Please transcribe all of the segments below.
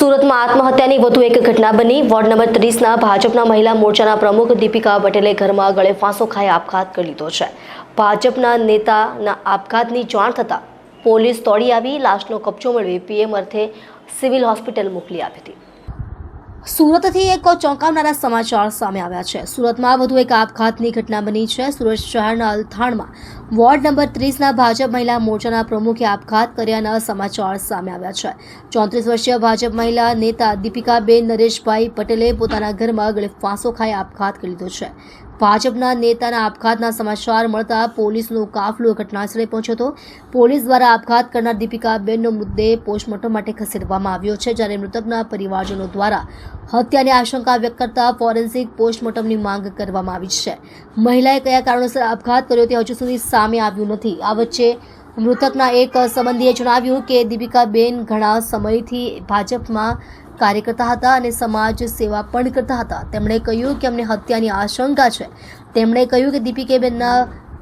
સુરતમાં આત્મહત્યાની વધુ એક ઘટના બની. વોર્ડ નંબર ત્રીસના ભાજપના મહિલા મોરચાના પ્રમુખ દીપિકા પટેલે ઘરમાં ગળે ફાંસો ખાઈ આપઘાત કરી લીધો છે. ભાજપના નેતાના આપઘાતની જાણ થતાં પોલીસ દોડી આવી, લાશનો કબજો મેળવી, પીએમ અર્થે સિવિલ હોસ્પિટલ મોકલી આપી હતી. સુરતથી એક ચોંકાવનારા સમાચાર સામે આવ્યા છે. સુરતમાં વધુ એક આપઘાતની ઘટના બની છે. સુરત શહેરના અલથાણમાં વોર્ડ નંબર ત્રીસના ભાજપ મહિલા મોરચાના પ્રમુખે આપઘાત કર્યાના સમાચાર સામે આવ્યા છે. ચોત્રીસ વર્ષીય ભાજપ મહિલા નેતા દીપિકાબેન નરેશભાઈ પટેલે પોતાના ઘરમાં ગળે ફાંસો ખાઈ આપઘાત કરી લીધો છે. ભાજપના નેતાના આપઘાતના સમાચાર મળતા પોલીસનો કાફલો ઘટનાસ્થળે પહોંચ્યો હતો. પોલીસ દ્વારા આપઘાત કરનાર દીપિકાબેનનો મુદ્દે પોસ્ટમોર્ટમ માટે ખસેડવામાં આવ્યો છે, જ્યારે મૃતકના પરિવારજનો દ્વારા હત્યાની આશંકા વ્યક્ત કરતા ફોરેન્સિક પોસ્ટમોર્ટમની માંગ કરવામાં આવી છે. મહિલાએ કયા કારણોસર આપઘાત કર્યો તે હજુ સુધી સામે આવ્યું નથી. આ વચ્ચે મૃતકના એક સંબંધીએ જણાવ્યું કે દીપિકાબેન ઘણા સમયથી ભાજપમાં કાર્ય કરતા હતા અને સમાજ સેવા પણ કરતા હતા. તેમણે કહ્યું કે અમને હત્યાની આશંકા છે. તેમણે કહ્યું કે દીપિકાબેનના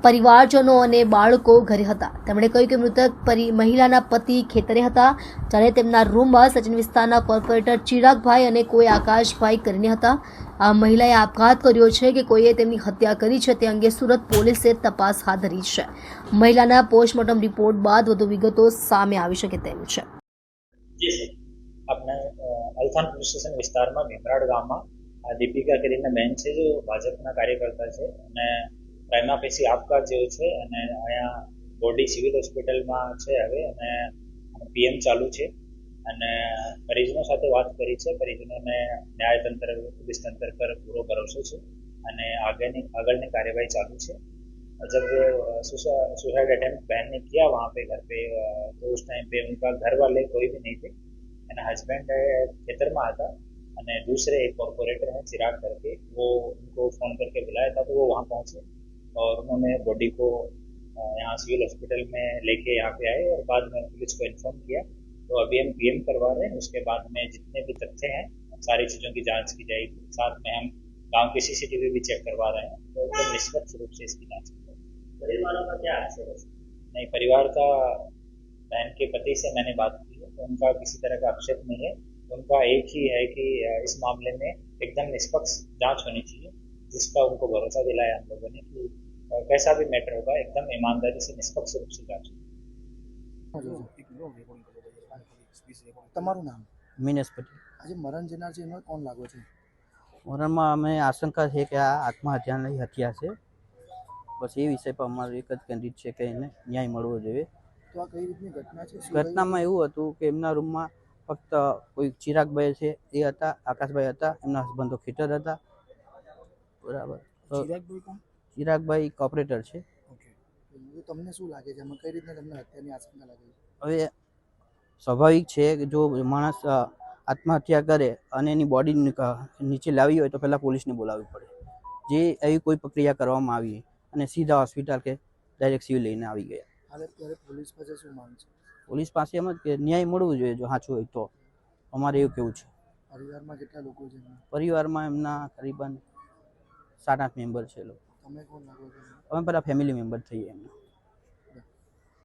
પરિવારજનો અને બાળકો ઘરે હતા. તેમણે કહ્યું કે મૃતક મહિલાના પતિ ખેતરે હતા જ્યારે તેમના રૂમમાં સચિન વિસ્તારના કોર્પોરેટર ચિરાગભાઈ અને કોઈ આકાશભાઈ કરીને હતા. આ મહિલાએ આપઘાત કર્યો છે કે કોઈએ તેમની હત્યા કરી છે તે અંગે સુરત પોલીસે તપાસ હાથ ધરી છે. મહિલાના પોસ્ટમોર્ટમ રિપોર્ટ બાદ વધુ વિગતો સામે આવી શકે તેમ છે. અ, અલથાન પોલીસ સ્ટેશન વિસ્તારમાં મેમરાડ ગામમાં, આ દીપિકા કરીને બેન છે જે, ભાજપના કાર્યકર્તા છે. અને પ્રાઇમા પેસી આપઘાત જેવો છે, અને અહીંયા બોડી સિવિલ હોસ્પિટલમાં છે હવે, અને પીએમ ચાલુ છે. અને પરિજનો સાથે વાત કરી છે. પરિજનોને ન્યાયતંત્ર પોલીસ તંત્ર પર પૂરો ભરોસો છે. અને આગળની આગળની કાર્યવાહી ચાલુ છે. जब सुसाइड અટેમ્પ बहन ने किया वहाँ पे घर पे तो उस टाइम पे उनका घर वाले कोई भी नहीं एंड हस्बैंड खेतर में आता અને दूसरे एक कॉरपोरेटर हैं चिराग करके वो उनको फ़ोन करके बुलाया था तो वो वहाँ पहुँचे और उन्होंने बॉडी को यहाँ सिविल हॉस्पिटल में लेके यहाँ पे आए और बाद में पुलिस को इन्फॉर्म किया तो अभी हम पीएम करवा रहे हैं उसके बाद में जितने भी तथ्य हैं सारी चीज़ों की जाँच की जाएगी साथ में हम गाँव की सीसीटीवी भी चेक करवा रहे हैं तो एकदम निष्पक्ष रूप से इसकी जाँच परिवार का क्या आक्षेप है नहीं परिवार का बहन के पति से मैंने बात उनका किसी तरह का आक्षेप नहीं है उनका एक ही है कि अ, इस मामले में एकदम निष्पक्ष जांच होनी चाहिए जिसका उनको भरोसा दिलाया हम लोगों ने कि अ, कैसा भी मैटर होगा एकदम ईमानदारी से निष्पक्ष रूप से जांच होगी તમારું નામ મિનેશ પટેલ આજે મરણ જનાર છે એમાં કોણ લાગો છે મરણમાં અમે આશંકા છે કે આ આત્મહત્યાની હત્યા છે બસ એ વિષય પર અમારું એક જ કેન્દ્રિત છે કે એને ન્યાય મળવો જોઈએ તો આ કઈ રીતની ઘટના છે? ઘટનામાં એવું હતું કે એમના રૂમમાં ફક્ત કોઈ ચિરાગભાઈ છે એ હતા આકાશભાઈ હતા એમના હસબન્ડ તો ખેટર હતા. બરાબર. ચિરાગભાઈ કોણ? ચિરાગભાઈ કોપરેટર છે. ઓકે તમને શું લાગે છે? આમાં કઈ રીતના તમને હત્યાની આશંકા લાગે છે? હવે સ્વાભાવિક છે કે જો માણસ આત્મહત્યા કરે અને એની બોડી નીચે લાવી હોય તો પહેલાં પોલીસને બોલાવવી પડે. જે એવી કોઈ પ્રક્રિયા કરવામાં આવી અને સીધા હોસ્પિટલ કે ડાયરેક્ટ સિવિલ લઈને આવી ગયા. હાલ અત્યારે પોલીસ પાસે શું માંગ છે? પોલીસ પાસે એમ જ કે ન્યાય મળવું જોઈએ જો સાચું હોય તો. અમારે એવું કેવું છે. પરિવારમાં કેટલા લોકો છે પરિવારમાં એમના કરીબન સાત આઠ મેમ્બર છે લોકો. તમે કોણ લાગો છો? અમે પેલા ફેમિલી મેમ્બર થઈએ એમના.